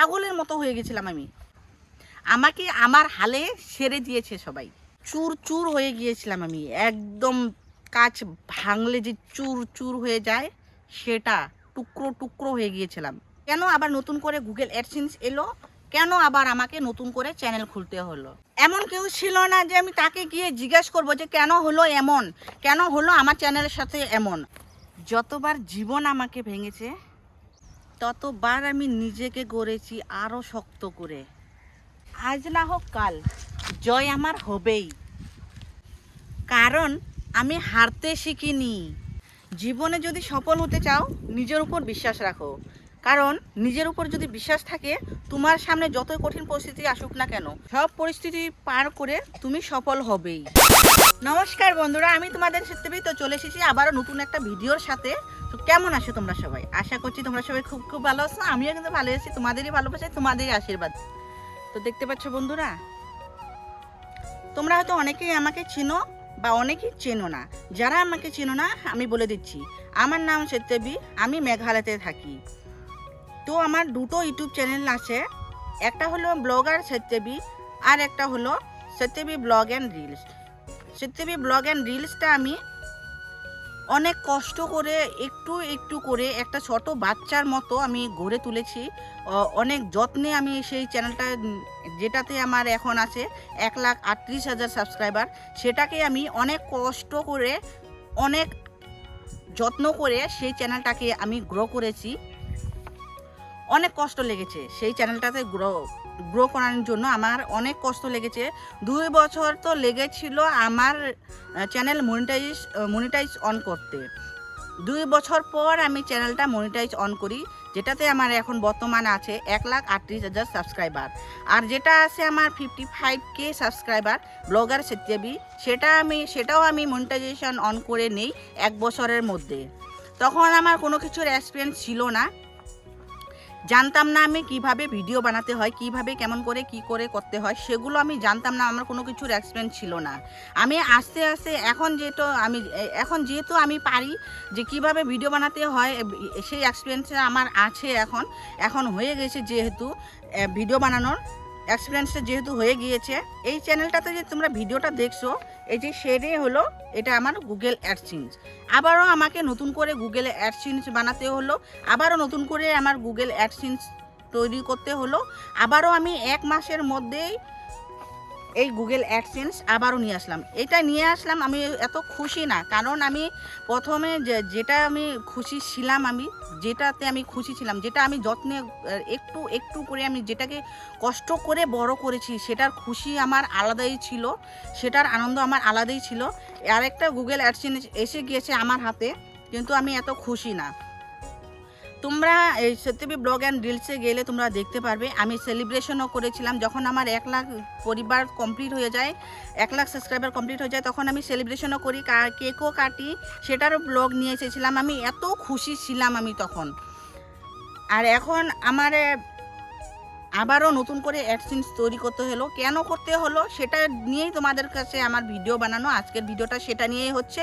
পাগলের মতো হয়ে গেছিলাম আমি। আমাকে আমার হালে সেরে দিয়েছে সবাই। চুর চুর হয়ে গিয়েছিলাম আমি। একদম কাজ ভাঙলে যে চুর চুর হয়ে যায়, সেটা টুকরো টুকরো হয়ে গিয়েছিলাম। কেন আবার নতুন করে গুগল অ্যাডসেন্স এলো? কেন আবার আমাকে নতুন করে চ্যানেল খুলতে হলো? এমন কেউ ছিল না যে আমি তাকে গিয়ে জিজ্ঞেস করব যে কেন হলো এমন? কেন হলো আমার চ্যানেলের সাথে এমন? যতবার জীবন আমাকে ভেঙেছে ততবার আমি নিজেকে গড়েছি আরও শক্ত করে। আজ না হোক কাল, জয় আমার হবেই। কারণ আমি হারতে শিখিনি। জীবনে যদি সফল হতে চাও, নিজের উপর বিশ্বাস রাখো। কারণ নিজের উপর যদি বিশ্বাস থাকে, তোমার সামনে যতই কঠিন পরিস্থিতি আসুক না কেন, সব পরিস্থিতি পার করে তুমি সফল হবেই। নমস্কার বন্ধুরা, আমি তোমাদের সাথে তো চলে এসেছি আবারও নতুন একটা ভিডিওর সাথে। তো কেমন আছো তোমরা সবাই? আশা করছি তোমরা সবাই খুব খুব ভালো আছো। আমিও কিন্তু ভালো আছি, তোমাদেরই ভালোবাসায় তোমাদেরই আশীর্বাদ। তো দেখতে পাচ্ছ বন্ধুরা, তোমরা হয়তো অনেকেই আমাকে চিনো বা অনেকেই চেনো না। যারা আমাকে চেনো না, আমি বলে দিচ্ছি, আমার নাম সত্যবি, আমি মেঘালয়তে থাকি। তো আমার দুটো ইউটিউব চ্যানেল আছে। একটা হলো ব্লগার সত্যবি আর একটা হলো Satyabi vlog and reels. Satyabi vlog and রিলসটা আমি অনেক কষ্ট করে একটু একটু করে একটা ছোট বাচ্চার মতো আমি গড়ে তুলেছি। অনেক যত্নে আমি সেই চ্যানেলটা, যেটাতে আমার এখন আছে এক লাখ আটত্রিশ হাজার সাবস্ক্রাইবার, সেটাকে আমি অনেক কষ্ট করে, অনেক যত্ন করে সেই চ্যানেলটাকে আমি গ্রো করেছি। অনেক কষ্ট লেগেছে। সেই চ্যানেলটাতে গ্রো গ্রো করার জন্য আমার অনেক কষ্ট লেগেছে। দুই বছর তো লেগেছিল আমার চ্যানেল মনিটাইজ মনিটাইজ অন করতে। দুই বছর পর আমি চ্যানেলটা মনিটাইজ অন করি, যেটাতে আমার এখন বর্তমান আছে এক লাখ আটত্রিশ হাজার সাবস্ক্রাইবার আর যেটা আছে আমার fifty five K subscriber vlogger Satyabi সেটা আমি, সেটাও আমি মনিটাইজেশন অন করে নেই এক বছরের মধ্যে। তখন আমার কোনো কিছুর এক্সপিরিয়েন্স ছিল না। জানতাম না আমি কীভাবে ভিডিও বানাতে হয়, কীভাবে কেমন করে, কি করে করতে হয়, সেগুলো আমি জানতাম না, আমার কোনো কিছুর এক্সপিরিয়েন্স ছিল না। আমি আস্তে আস্তে এখন যেহেতু আমি, এখন যেহেতু আমি পারি যে কীভাবে ভিডিও বানাতে হয়, সেই এক্সপিরিয়েন্সটা আমার আছে এখন এখন হয়ে গেছে যেহেতু ভিডিও বানানোর এক্সপিরিয়েন্সটা যেহেতু হয়ে গিয়েছে, এই চ্যানেলটাতে যে তোমরা ভিডিওটা দেখছ, এই যে সেটাই হলো, এটা আমার গুগল অ্যাডসিন্স আবারও আমাকে নতুন করে গুগল অ্যাডসিন্স বানাতে হলো, আবারও নতুন করে আমার গুগল অ্যাডসিন্স তৈরি করতে হলো, আবারও আমি এক মাসের মধ্যেই এই গুগল অ্যাডসেন্স আবারও নিয়ে আসলাম। এটা নিয়ে আসলাম আমি এত খুশি না, কারণ আমি প্রথমে যেটা আমি খুশি ছিলাম আমি, যেটাতে আমি খুশি ছিলাম, যেটা আমি যত্নে, একটু একটু করে আমি যেটাকে কষ্ট করে বড় করেছি, সেটার খুশি আমার আলাদাই ছিল, সেটার আনন্দ আমার আলাদাই ছিল। আর একটা গুগল অ্যাডসেন্স এসে গিয়েছে আমার হাতে, কিন্তু আমি এত খুশি না। তোমরা এই সত্যবি ব্লগ অ্যান্ড রিলসে গেলে তোমরা দেখতে পারবে। আমি সেলিব্রেশনও করেছিলাম। যখন আমার এক লাখ পরিবার কমপ্লিট হয়ে যায়, এক লাখ সাবস্ক্রাইবার কমপ্লিট হয়ে যায়, তখন আমি সেলিব্রেশনও করি। কেকও কাটি, সেটারও ব্লগ নিয়ে এসেছিলাম। আমি এত খুশি ছিলাম আমি তখন। আর এখন আমার আবারও নতুন করে অ্যাডসেন্স তৈরি করতে হলো। কেন করতে হলো সেটা নিয়েই তোমাদের কাছে আমার ভিডিও বানানো। আজকের ভিডিওটা সেটা নিয়েই হচ্ছে।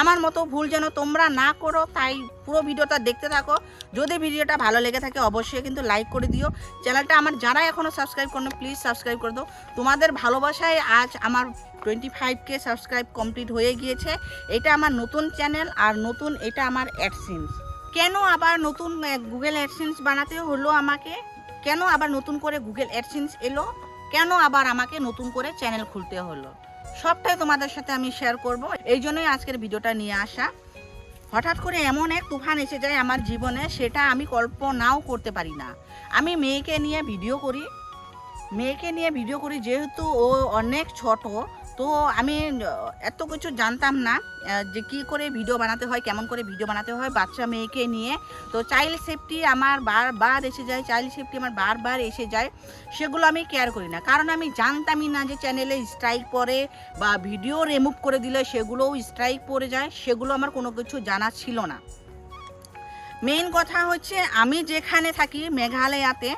আমার মতো ভুল যেন তোমরা না করো, তাই পুরো ভিডিওটা দেখতে থাকো। যদি ভিডিওটা ভালো লেগে থাকে অবশ্যই কিন্তু লাইক করে দিও। চ্যানেলটা আমার যারা এখনও সাবস্ক্রাইব করো প্লিজ সাবস্ক্রাইব করে দাও। তোমাদের ভালোবাসায় আজ আমার twenty five K subscribe complete হয়ে গিয়েছে। এটা আমার নতুন চ্যানেল আর নতুন এটা আমার অ্যাডসেন্স কেন আবার নতুন গুগল অ্যাডসেন্স বানাতে হলো আমাকে? কেন আবার নতুন করে গুগল অ্যাডসেন্স এলো? কেন আবার আমাকে নতুন করে চ্যানেল খুলতে হলো? সবটাই তোমাদের সাথে আমি শেয়ার করব। এই জন্যই আজকের ভিডিওটা নিয়ে আসা। হঠাৎ করে এমন এক তুফান এসে যায় আমার জীবনে, সেটা আমি কল্পনাও করতে পারি না। আমি মেয়েকে নিয়ে ভিডিও করি। মেয়েকে নিয়ে ভিডিও করি, যেহেতু ও অনেক ছোট তো আমি এত কিছু জানতাম না যে কি করে ভিডিও বানাতে হয়, কেমন করে ভিডিও বানাতে হয় বাচ্চা মেয়েকে নিয়ে। তো চাইল্ড সেফটি আমার বারবার এসে যায় চাইল্ড সেফটি আমার বারবার এসে যায়, সেগুলো আমি কেয়ার করি না। কারণ আমি জানতামই না যে চ্যানেলে স্ট্রাইক পড়ে বা ভিডিও রিমুভ করে দিলে সেগুলোও স্ট্রাইক পড়ে যায়, সেগুলো আমার কোনো কিছু জানা ছিল না। মেইন কথা হচ্ছে আমি যেখানে থাকি, মেঘালয়াতে,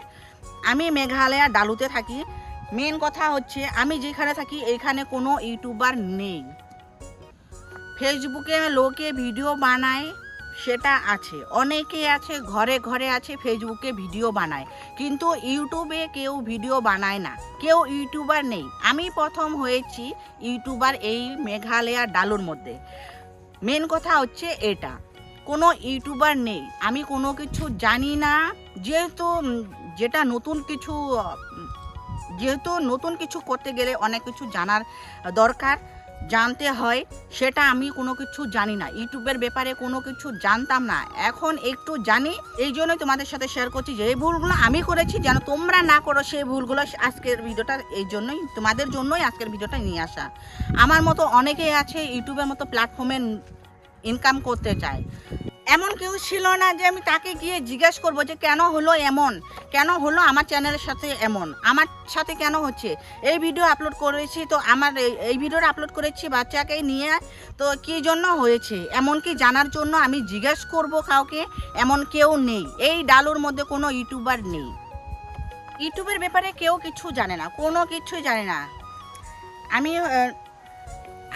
আমি মেঘালয়া ডালুতে থাকি। মেন কথা হচ্ছে, আমি যেখানে থাকি, এখানে কোনো ইউটিউবার নেই। ফেসবুকে লোকে ভিডিও বানায়, সেটা আছে। অনেকে আছে, ঘরে ঘরে আছে ফেসবুকে ভিডিও বানায়। কিন্তু ইউটিউবে কেউ ভিডিও বানায় না। কেউ ইউটিউবার নেই। আমি প্রথম হয়েছি ইউটিউবার এই মেঘালয়া ডালুর মধ্যে। মেন কথা হচ্ছে এটা। কোনো ইউটিউবার নেই। আমি কোনো কিছু জানি না। যেহেতু যেটা নতুন কিছু যেহেতু নতুন কিছু করতে গেলে অনেক কিছু জানার দরকার, জানতে হয়, সেটা আমি কোনো কিছু জানি না। ইউটিউবের ব্যাপারে কোনো কিছু জানতাম না। এখন একটু জানি, এই জন্যই তোমাদের সাথে শেয়ার করছি যে, এই ভুলগুলো আমি করেছি যেন তোমরা না করো সেই ভুলগুলো আজকের ভিডিওটা, এই জন্যই, তোমাদের জন্যই আজকের ভিডিওটা নিয়ে আসা। আমার মতো অনেকেই আছে, ইউটিউবের মতো প্ল্যাটফর্মে ইনকাম করতে চায়। এমন কেউ ছিল না যে আমি তাকে গিয়ে জিজ্ঞেস করব যে কেন হলো এমন? কেন হলো আমার চ্যানেলের সাথে এমন? আমার সাথে কেন হচ্ছে? এই ভিডিও আপলোড করেছি তো আমার এই- ভিডিওটা আপলোড করেছি বাচ্চাকে নিয়ে। তো কী জন্য হয়েছে? এমনকি জানার জন্য আমি জিজ্ঞেস করব কাউকে? এমন কেউ নেই। এই ডালুর মধ্যে কোনো ইউটিউবার নেই। ইউটিউবের ব্যাপারে কেউ কিছু জানে না। কোনো কিছুই জানে না। আমি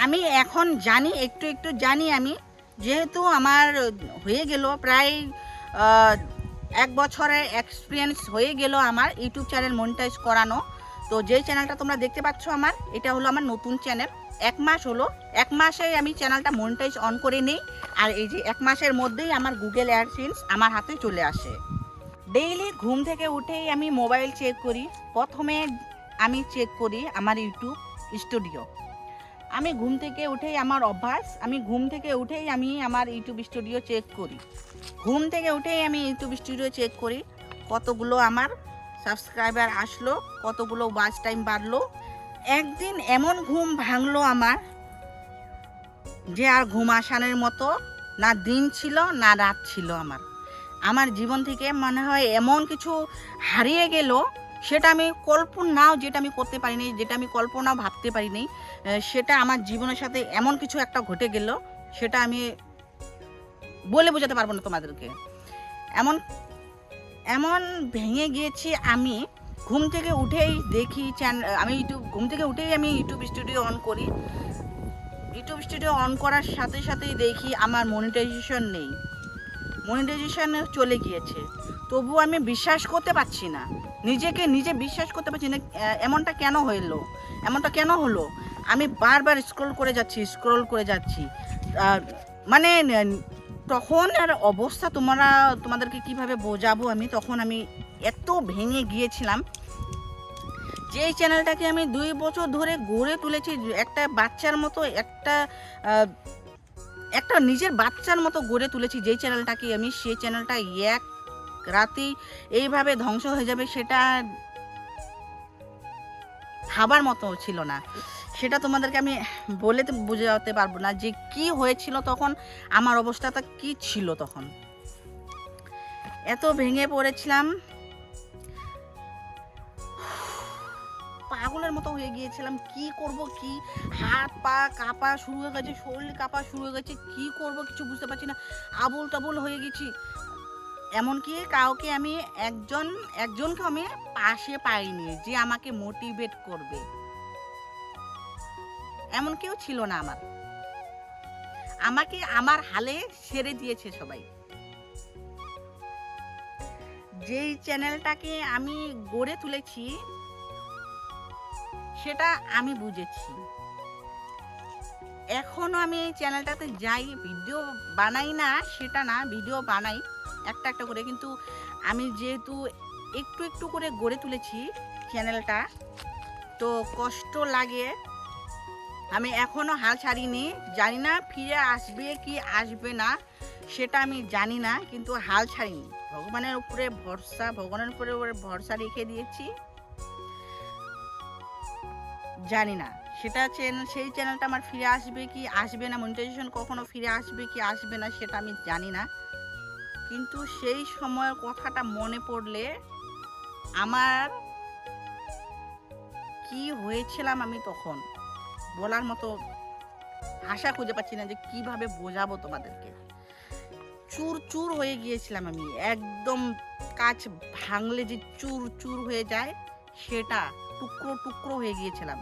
আমি এখন জানি, একটু একটু জানি আমি। যেহেতু আমার হয়ে গেল প্রায় এক বছরের এক্সপিরিয়েন্স হয়ে গেল আমার ইউটিউব চ্যানেল মনিটাইজ করানো। তো যেই চ্যানেলটা তোমরা দেখতে পাচ্ছ আমার, এটা হলো আমার নতুন চ্যানেল এক মাস হলো, এক মাসে আমি চ্যানেলটা মনিটাইজ অন করে নিই। আর এই যে এক মাসের মধ্যেই আমার গুগল অ্যাডসেন্স আমার হাতে চলে আসে। ডেইলি ঘুম থেকে উঠেই আমি মোবাইল চেক করি। প্রথমে আমি চেক করি আমার ইউটিউব স্টুডিও আমি ঘুম থেকে উঠেই আমার অভ্যাস, আমি ঘুম থেকে উঠেই আমি আমার ইউটিউব স্টুডিও চেক করি। ঘুম থেকে উঠেই আমি ইউটিউব স্টুডিও চেক করি, কতগুলো আমার সাবস্ক্রাইবার আসলো, কতগুলো ওয়াচ টাইম বাড়লো। একদিন এমন ঘুম ভাঙলো আমার যে আর ঘুম আসানের মতো না দিন ছিল, না রাত ছিল আমার। আমার জীবন থেকে মনে হয় এমন কিছু হারিয়ে গেল সেটা আমি কল্পনাও যেটা আমি করতে পারি পারিনি, যেটা আমি কল্পনাও ভাবতে পারিনি সেটা আমার জীবনের সাথে এমন কিছু একটা ঘটে গেল, সেটা আমি বলে বোঝাতে পারব না তোমাদেরকে। এমন এমন ভেঙে গিয়েছি আমি, ঘুম থেকে উঠেই দেখি চ্যান আমি ইউটিউব, ঘুম থেকে উঠেই আমি ইউটিউব স্টুডিও অন করি। ইউটিউব স্টুডিও অন করার সাথে সাথেই দেখি আমার মনিটাইজেশন নেই। মনিটাইজেশন চলে গিয়েছে তবু আমি বিশ্বাস করতে পারছি না। নিজেকে নিজে বিশ্বাস করতে পারছি না এমনটা কেন হলো এমনটা কেন হলো? আমি বারবার স্ক্রল করে যাচ্ছি স্ক্রল করে যাচ্ছি। মানে তখন আর অবস্থা তোমরা, তোমাদেরকে কীভাবে বোঝাবো আমি? তখন আমি এত ভেঙে গিয়েছিলাম যে চ্যানেলটাকে আমি দুই বছর ধরে গড়ে তুলেছি একটা বাচ্চার মতো, একটা একটা নিজের বাচ্চার মতো গড়ে তুলেছি, যেই চ্যানেলটাকে আমি, সেই চ্যানেলটা এক রাতেই এইভাবে ধ্বংস হয়ে যাবে সেটা ভাবার মতো ছিল না। সেটা তোমাদেরকে আমি বলে বোঝাতে পারব না যে কি হয়েছিল তখন, আমার অবস্থাটা কি ছিল তখন। এত ভেঙে পড়েছিলাম। পাগলের মতো হয়ে গিয়েছিলাম। কি করব, কি হাত পা কাঁপা শুরু হয়ে গেছে, শরীর কাঁপা শুরু হয়ে গেছে, কি করব কিছু বুঝতে পারছি না। আবুল তাবুল হয়ে গেছি। এমনকি কাউকে আমি একজন, একজনকে আমি পাশে পাইনি যে আমাকে মোটিভেট করবে। এমন কেউ ছিল না আমার। আমাকে আমার হালে সেরে দিয়েছে সবাই। যেই চ্যানেলটাকে আমি গড়ে তুলেছি, সেটা আমি বুঝেছি। এখনও আমি চ্যানেলটাতে যাই, ভিডিও বানাই না, সেটা না, ভিডিও বানাই। একটা একটা করে। কিন্তু আমি যেহেতু একটু একটু করে গড়ে তুলেছি চ্যানেলটা তো কষ্ট লাগে। আমি এখনও হাল ছাড়িনি। জানি না ফিরে আসবে কি আসবে না, সেটা আমি জানি না, কিন্তু হাল ছাড়িনি। ভগবানের উপরে ভরসা, ভগবানের উপরে ভরসা রেখে দিয়েছি। জানি না, সেটা চ্যানেল সেই চ্যানেলটা আমার ফিরে আসবে কি আসবে না মনিটাইজেশন কখনো ফিরে আসবে কি আসবে না, সেটা আমি জানি না। কিন্তু সেই সময়ের কথাটা মনে পড়লে আমার কি হয়েছিলাম আমি তখন? বলার মতো ভাষা খুঁজে পাচ্ছি না যে কীভাবে বোঝাবো তোমাদেরকে। চুর চুর হয়ে গিয়েছিলাম আমি। একদম কাজ ভাঙলে যে চুর চুর হয়ে যায়, সেটা টুকরো টুকরো হয়ে গিয়েছিলাম।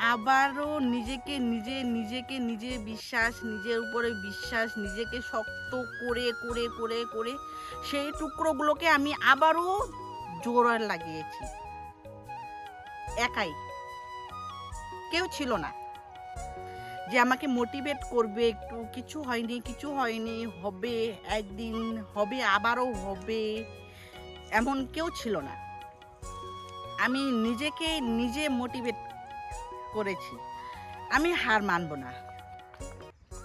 আবারও নিজেকে নিজে নিজেকে নিজে বিশ্বাস, নিজের উপরে বিশ্বাস, নিজেকে শক্ত করে করে করে করে সেই টুকরোগুলোকে আমি আবারও জোরে লাগিয়েছি। একাই। কেউ ছিল না। যে আমাকে মোটিভেট করবে একটু, কিছু হয়নি কিছু হয়নি, হবে একদিন, হবে, আবারও হবে, এমন কেউ ছিল না। আমি নিজেকে নিজে মোটিভেট করেছি। আমি হার মানব না।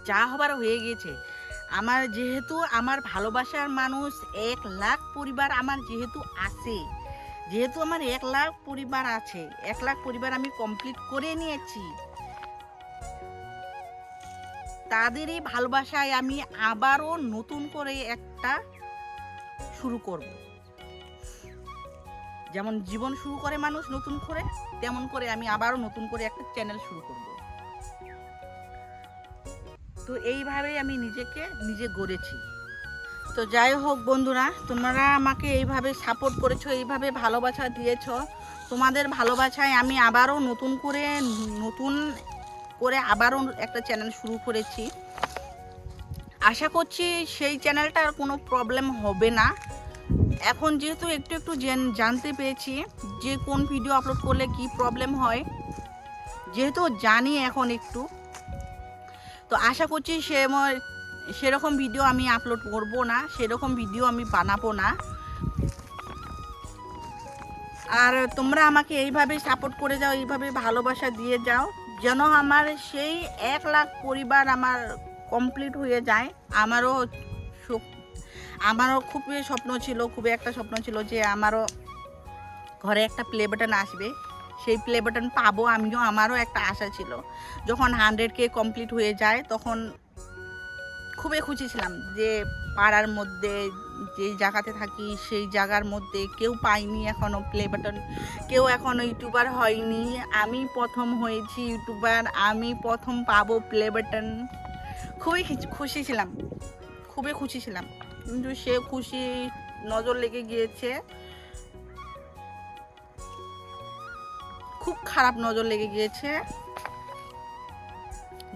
যা হবার হয়ে গেছে আমার যেহেতু আমার ভালোবাসার মানুষ এক লাখ পরিবার আমার যেহেতু আছে, যেহেতু আমার এক লাখ পরিবার আছে, এক লাখ পরিবার আমি কমপ্লিট করে নিয়েছি। তাদের এই ভালোবাসায় আমি আবারও নতুন করে একটা শুরু করব। যেমন জীবন শুরু করে মানুষ নতুন করে, তেমন করে আমি আবারও নতুন করে একটা চ্যানেল শুরু করব। তো এইভাবেই আমি নিজেকে নিজে গড়েছি। তো যাই হোক বন্ধুরা, তোমরা আমাকে এইভাবে সাপোর্ট করেছ, এইভাবে ভালোবাসা দিয়েছ। তোমাদের ভালোবাসায় আমি আবারও নতুন করে নতুন করে আবারও একটা চ্যানেল শুরু করেছি। আশা করছি সেই চ্যানেলটার কোনো প্রবলেম হবে না। এখন যেহেতু একটু একটু জানতে পেরেছি যে কোন ভিডিও আপলোড করলে কি প্রবলেম হয়, যেহেতু জানি এখন একটু, তো আশা করছি সে সেরকম ভিডিও আমি আপলোড করব না, সেরকম ভিডিও আমি বানাবো না। আর তোমরা আমাকে এইভাবে সাপোর্ট করে যাও, এইভাবে ভালোবাসা দিয়ে যাও, যেন আমার সেই এক লাখ পরিবার আমার কমপ্লিট হয়ে যায়, আমারও আমারও খুবই স্বপ্ন ছিল, খুবই একটা স্বপ্ন ছিল যে আমারও ঘরে একটা প্লে বাটন আসবে। সেই প্লে বাটন পাবো আমিও, আমারও একটা আশা ছিল। যখন হান্ড্রেড কে কমপ্লিট হয়ে যায়, তখন খুবই খুশি ছিলাম যে পাড়ার মধ্যে যে জায়গাতে থাকি, সেই জায়গার মধ্যে কেউ পাইনি এখনও প্লে বাটন কেউ এখনও ইউটিউবার হয়নি। আমি প্রথম হয়েছি ইউটিউবার আমি প্রথম পাবো প্লে বাটন খুবই খুশি ছিলাম, খুবই খুশি ছিলাম। কিন্তু সে খুশি নজর লেগে গিয়েছে। খুব খারাপ নজর লেগে গিয়েছে।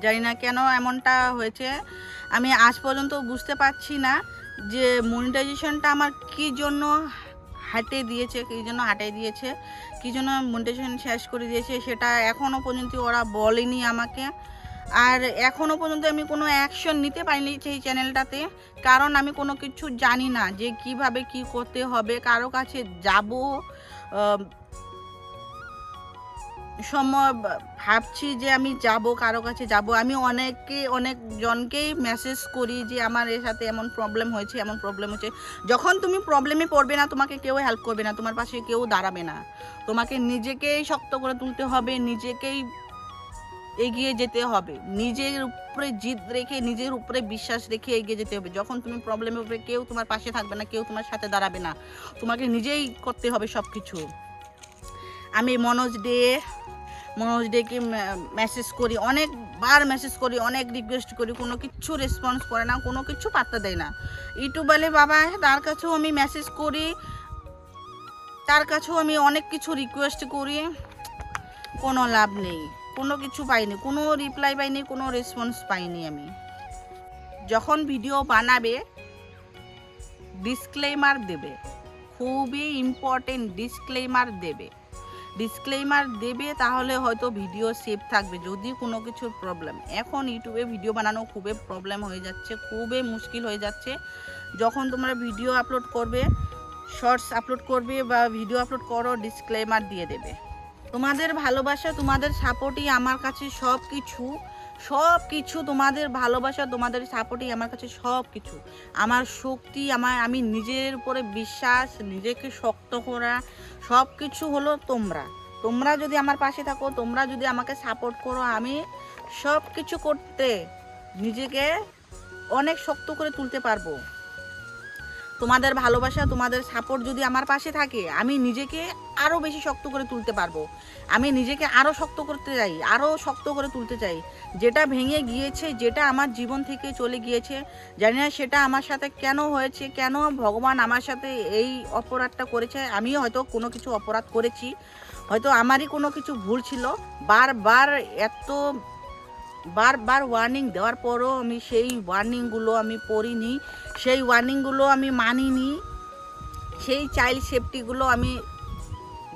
জানি না কেন এমনটা হয়েছে। আমি আজ পর্যন্ত বুঝতে পারছি না যে মনিটাইজেশনটা আমার কি জন্য হাটে দিয়েছে, কী জন্য হাটে দিয়েছে, কী জন্য মনিটাইজেশন শেষ করে দিয়েছে, সেটা এখনও পর্যন্ত ওরা বলেনি আমাকে। আর এখনও পর্যন্ত আমি কোনো অ্যাকশন নিতে পারিনি সেই চ্যানেলটাতে কারণ আমি কোনো কিছু জানি না যে কীভাবে কি করতে হবে, কারও কাছে যাব সময় ভাবছি যে আমি যাব, কারও কাছে যাব। আমি অনেককে, অনেক জনকেই মেসেজ করি যে আমার এর সাথে এমন প্রবলেম হয়েছে, এমন প্রবলেম হচ্ছে। যখন তুমি প্রবলেমে পড়বে না, তোমাকে কেউ হেল্প করবে না, তোমার পাশে কেউ দাঁড়াবে না। তোমাকে নিজেকেই শক্ত করে তুলতে হবে, নিজেকেই এগিয়ে যেতে হবে। নিজের উপরে জিদ রেখে, নিজের উপরে বিশ্বাস রেখে এগিয়ে যেতে হবে। যখন তুমি প্রবলেমের উপরে কেউ তোমার পাশে থাকবে না, কেউ তোমার সাথে দাঁড়াবে না। তোমাকে নিজেই করতে হবে সব কিছু আমি মনোজ ডে মনোজ ডেকে মেসেজ করি, অনেকবার মেসেজ করি, অনেক রিকোয়েস্ট করি, কোনো কিছু রেসপন্স করে না, কোনো কিছু পাত্তা দেয় না। ইউটিউবারে বাবা, তার কাছেও আমি মেসেজ করি, তার কাছেও আমি অনেক কিছু রিকোয়েস্ট করি, কোনো লাভ নেই। কোনো কিছু পাইনি, কোনো রিপ্লাই পাইনি, কোনো রেসপন্স পাইনি আমি। যখন ভিডিও বানাবে ডিসক্লেমার দেবে, খুবই ইম্পর্টেন্ট ডিসক্লেমার দেবে। ডিসক্লেমার দেবে তাহলে হয়তো ভিডিও সেভ থাকবে, যদি কোনো কিছুর প্রবলেম এখন ইউটিউবে ভিডিও বানানো খুবই প্রবলেম হয়ে যাচ্ছে, খুবই মুশকিল হয়ে যাচ্ছে। যখন তোমরা ভিডিও আপলোড করবে শর্টস আপলোড করবে বা ভিডিও আপলোড করো ডিসক্লেমার দিয়ে দেবে। তোমাদের ভালোবাসা, তোমাদের সাপোর্টই আমার কাছে সব কিছু সব কিছু তোমাদের ভালোবাসা, তোমাদের সাপোর্টই আমার কাছে সব কিছু আমার শক্তি, আমার, আমি নিজের উপরে বিশ্বাস, নিজেকে শক্ত করা সব কিছু হলো তোমরা। তোমরা যদি আমার পাশে থাকো, তোমরা যদি আমাকে সাপোর্ট করো, আমি সব কিছু করতে নিজেকে অনেক শক্ত করে তুলতে পারব। তোমাদের ভালোবাসা, তোমাদের সাপোর্ট যদি আমার পাশে থাকে, আমি নিজেকে আরও বেশি শক্ত করে তুলতে পারব। আমি নিজেকে আরও শক্ত করতে চাই আরও শক্ত করে তুলতে চাই। যেটা ভেঙে গিয়েছে, যেটা আমার জীবন থেকে চলে গিয়েছে, জানি না সেটা আমার সাথে কেন হয়েছে, কেন ভগবান আমার সাথে এই অপরাধটা করেছে, আমিও হয়তো কোনো কিছু অপরাধ করেছি। হয়তো আমারই কোনো কিছু ভুল ছিল। বারবার এত বারবার ওয়ার্নিং দেওয়ার পরও আমি সেই ওয়ার্নিংগুলো আমি পড়িনি। সেই ওয়ার্নিংগুলো আমি মানিনি। সেই চাইল্ড সেফটিগুলো আমি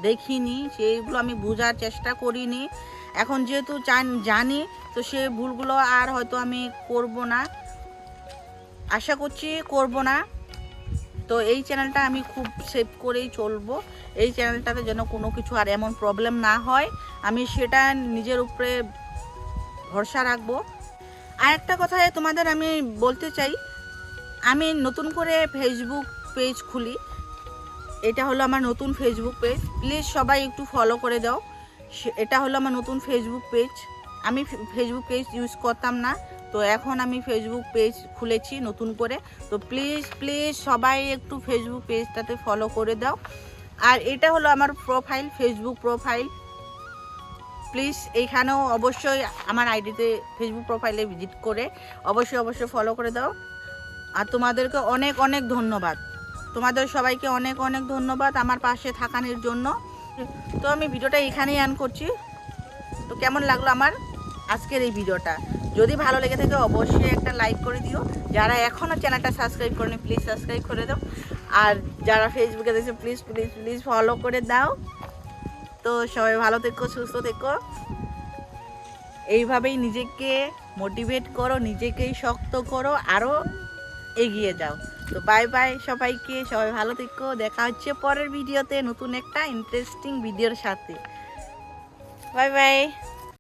দেখিনি। সেইগুলো আমি বোঝার চেষ্টা করিনি। এখন যেহেতু জান- তো সে ভুলগুলো আর হয়তো আমি করব না। আশা করছি করব না। তো এই চ্যানেলটা আমি খুব সেভ করেই চলবো। এই চ্যানেলটাতে যেন কোনো কিছু আর এমন প্রবলেম না হয়। আমি সেটা নিজের উপরে ভরসা রাখব। আর একটা কথা তোমাদের আমি বলতে চাই, আমি নতুন করে ফেসবুক পেজ খুলি। এটা হলো আমার নতুন ফেসবুক পেজ প্লিজ সবাই একটু ফলো করে দাও। এটা হলো আমার নতুন ফেসবুক পেজ আমি ফেসবুক পেজ ইউজ করতাম না, তো এখন আমি ফেসবুক পেজ খুলেছি নতুন করে। তো প্লিজ প্লিজ সবাই একটু ফেসবুক পেজটাতে ফলো করে দাও। আর এটা হলো আমার প্রোফাইল ফেসবুক প্রোফাইল প্লিজ এইখানেও অবশ্যই আমার আইডিতে ফেসবুক প্রোফাইলে ভিজিট করে অবশ্যই অবশ্যই ফলো করে দাও। আর তোমাদেরকে অনেক অনেক ধন্যবাদ। তোমাদের সবাইকে অনেক অনেক ধন্যবাদ আমার পাশে থাকানোর জন্য। তো আমি ভিডিওটা এখানেই অ্যান করছি। তো কেমন লাগল আমার আজকের এই ভিডিওটা? যদি ভালো লেগে থাকে অবশ্যই একটা লাইক করে দিও। যারা এখনও চ্যানেলটা সাবস্ক্রাইব করেনি প্লিজ সাবস্ক্রাইব করে দাও। আর যারা ফেসবুকে দেখছে প্লিজ প্লিজ প্লিজ ফলো করে দাও। তো সবাই ভালো থেকো, সুস্থ থেকো। এইভাবেই নিজেকে মোটিভেট করো, নিজেকেই শক্ত করো আরও এগিয়ে যাও। তো বাই বাই সবাইকে, সবাই ভালো থেকো। দেখা হচ্ছে পরের ভিডিওতে নতুন একটা ইন্টারেস্টিং ভিডিওর সাথে। Bye bye